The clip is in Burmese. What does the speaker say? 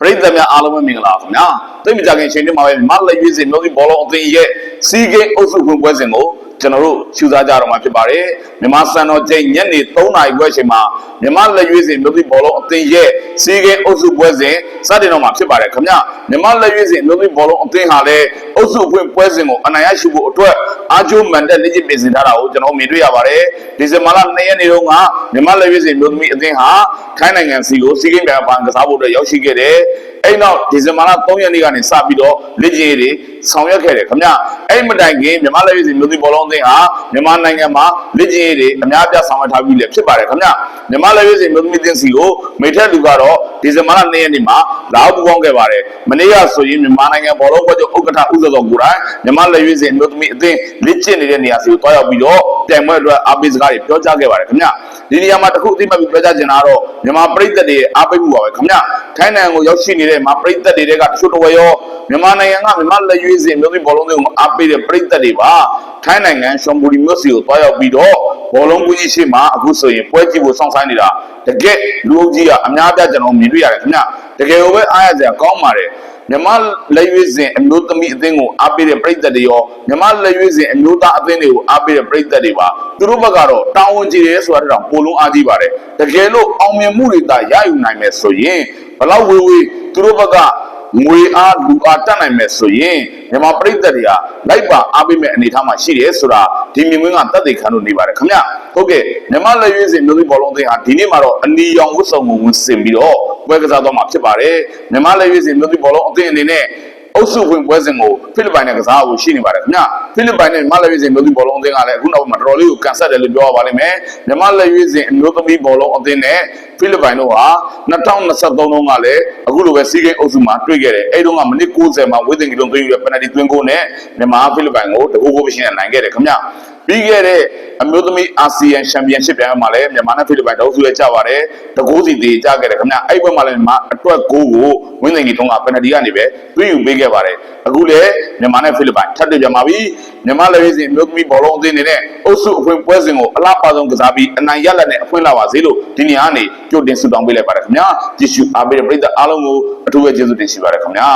ပရိသတ်များအားလုံးပဲမင်္ဂလာပါခင်ဗျာသိပ်မကြခင်အချိန်ဒီမှာပဲမလက်ရွေးစင်မျိုးစီဘောလုံးအသင်းရဲ့စီးကိန်းအုပ်စုဖွင့်ပွဲစဉ်ကို ကျွန်တော်တို့ရှုစားကြတော့မှာဖြစ်ပါတယ်မြန်မာစံတော်ချိန်ညနေ3နာရီခွဲအချိန်မှာမြန်မာလက်ရွေးစင်မျိုးစီဘောလုံးအသင်းရဲ့စီးကိန်းအုပ်စုပွဲစဉ်စတင်တော့မှာဖြစ်ပါတယ်ခင်ဗျာမြန်မာလက်ရွေးစင်မျိုးစီဘောလုံးအသင်းဟာလည်းအုပ်စုဖွင့်ပွဲစဉ်ကိုအနိုင်ရရှိဖို့အတွက်အာဂျိုမန်တက်လက်ကျင့်ပြင်ဆင်ထားတာကိုကျွန်တော်မြင်တွေ့ရပါတယ်ဒီဇင်ဘာလ2ရက်နေ့တုန်းကမြန်မာလက်ရွေးစင်မျိုးသမီးအသင်းဟာထိုင်းနိုင်ငံစီကိုစီးကိန်းပြိုင်ပွဲကစားဖို့အတွက်ရောက်ရှိခဲ့တယ်အဲ့နောက်ဒီဇင်ဘာလ3ရက်နေ့ကနေစပြီးတော့လက်ကျင့်ရေးတွေဆောင်ရွက်ခဲ့တယ်ခင်ဗျအဲ့မတိုင်ခင်မြန်မာလက်ရွေးစင်မျိုးသမီးဘောလုံးအသင်းဟာမြန်မာနိုင်ငံမှာလက်ကျင့်ရေးတွေအများအပြားဆောင်ရွက်ထားပြီးလည်းဖြစ်ပါတယ်ခင်ဗျမြန်မာလက်ရွေးစင်မျိုးသမီးအသင်းစီကိုမိထက်လူကတော့ ဒီဇင်ဘာလ2ရက်နေ့မှာလာပူပေါင်းခဲ့ပါတယ်မနေ့ကဆိုရင်မြန်မာနိုင်ငံဘောလုံးပွဲချုပ်ဥက္ကဋ္ဌဦးစောစောကိုယ်တိုင်မြန်မာလက်ရွေးစင်မျိုးသမီးအသင်းလက်ကျင့်နေတဲ့နေရာစီကိုတွားရောက်ပြီးတော့တိုင်ပွဲအတွက်အားပေးစကားတွေပြောကြားခဲ့ပါတယ်ခင်ဗျဒီနေရာမှာတစ်ခုအသိမှတ်ပြီးပြောကြားချင်တာကတော့မြန်မာပြည်သက်တွေရဲ့အားပေးမှုပါပဲခင်ဗျထိုင်းနိုင်ငံကိုရောက်ရှိနေတဲ့မြန်မာပြည်သက်တွေကတချို့တဝက်ရောမြန်မာနိုင်ငံကမြန်မာလက်ရွေးစင်မျိုးသမီးဘောလုံးတွေကိုအားပေးတဲ့ပြည်သက်တွေပါထိုင်းနိုင်ငံရှွန်ဘူရီမြို့စီကိုတွားရောက်ပြီးတော့ ဘောလုံးကူကြီးရှိမှအခုဆိုရင်ပွဲကြည့်ဖို့စောင့်ဆိုင်းနေတာတကယ်လူအုပ်ကြီးကအများပြကျွန်တော်မြင်တွေ့ရတယ်ခင်ဗျတကယ်ကိုပဲအားရစရာကောင်းပါတယ်မြမလက်ရွေးစဉ်အမျိုးသမီးအသင်းကိုအားပေးတဲ့ပြည်သက်တွေရောမြမလက်ရွေးစဉ်အမျိုးသားအသင်းတွေကိုအားပေးတဲ့ပြည်သက်တွေပါသူတို့ဘက်ကတော့တာဝန်ကြီးတယ်ဆိုတာတောင်ပိုလုံးအားကြီးပါတယ်တကယ်လို့အောင်မြင်မှုတွေသာရယူနိုင်မယ်ဆိုရင်ဘလောက်ဝေးဝေးသူတို့ဘက်က ငွေအားလူအားတတ်နိုင်မယ်ဆိုရင်မြန်မာပြည်သက်တွေကလိုက်ပါအားပေးမဲ့အနေအထားမှာရှိတယ်ဆိုတာဒီမြင်ကွင်းကသက်သေခံလို့နေပါတယ်ခင်ဗျဟုတ်ကဲ့မြန်မာလက်ရွေးစဉ်မျိုးသမီးဘောလုံးအသင်းဟာဒီနေ့မှာတော့အနီရောင်ဝတ်စုံကိုဝင်ဆင်ပြီးတော့ပွဲကစားတော့မှာဖြစ်ပါတယ်မြန်မာလက်ရွေးစဉ်မျိုးသမီးဘောလုံးအသင်းအနေနဲ့ အုပ်စုဝင်ပွဲစဉ်ကိုဖိလစ်ပိုင်နဲ့ကစားဖို့ရှိနေပါတယ်ခင်ဗျဖိလစ်ပိုင်နဲ့မြန်မာလက်ရွေးစဉ်မျိုးသမီးဘောလုံးအသင်းကလည်းအခုနောက်ပိုင်းမှာတော်တော်လေးကိုကန်ဆက်တယ်လို့ပြောရပါလိမ့်မယ်မြန်မာလက်ရွေးစဉ်အမျိုးသမီးဘောလုံးအသင်းနဲ့ဖိလစ်ပိုင်တို့ဟာ2023တုန်းကလည်းအခုလိုပဲစီးကိန်းအုပ်စုမှာတွေ့ခဲ့တယ်အဲ့တုန်းကမိနစ်90မှာဝေးသင်ကီလုံးသွင်းယူတဲ့ပယ်နယ်တီသွင်းကိုနဲ့မြန်မာဖိလစ်ပိုင်ကိုတကူကိုပဲရှင်းနိုင်ခဲ့တယ်ခင်ဗျ ပြီးခဲ့တဲ့အမျိုးသမီးအာဆီယံချန်ပီယံရှစ်ပြိုင်ပွဲမှာလည်းမြန်မာနဲ့ဖိလစ်ပိုင်တောက်စုရဲ့ကြပါတယ်တကူစီတေကြခဲ့တယ်ခင်ဗျအဲ့ဘက်မှာလည်းမြန်မာအတွက်ကိုကိုဝင်းသင်ကီတုန်းကပယ်နယ်တီကနေပဲသွင်းယူပေးခဲ့ပါတယ်အခုလည်းမြန်မာနဲ့ဖိလစ်ပိုင်ထပ်တွေ့ပြန်ပါပြီမြန်မာလက်ရေးစဉ်အမျိုးသမီးဘောလုံးအသင်းနေနဲ့အုပ်စုအဖွင့်ပွဲစဉ်ကိုအလားပါဆုံးကစားပြီးအနိုင်ရလက်နဲ့အဖွင့်လာပါစေလို့ဒီနေရာကနေကြိုတင်ဆုတောင်းပေးလိုက်ပါတယ်ခင်ဗျာကြည့်ရှုအားပေးတဲ့ပရိသတ်အားလုံးကိုအထူးပဲကျေးဇူးတင်ရှိပါတယ်ခင်ဗျာ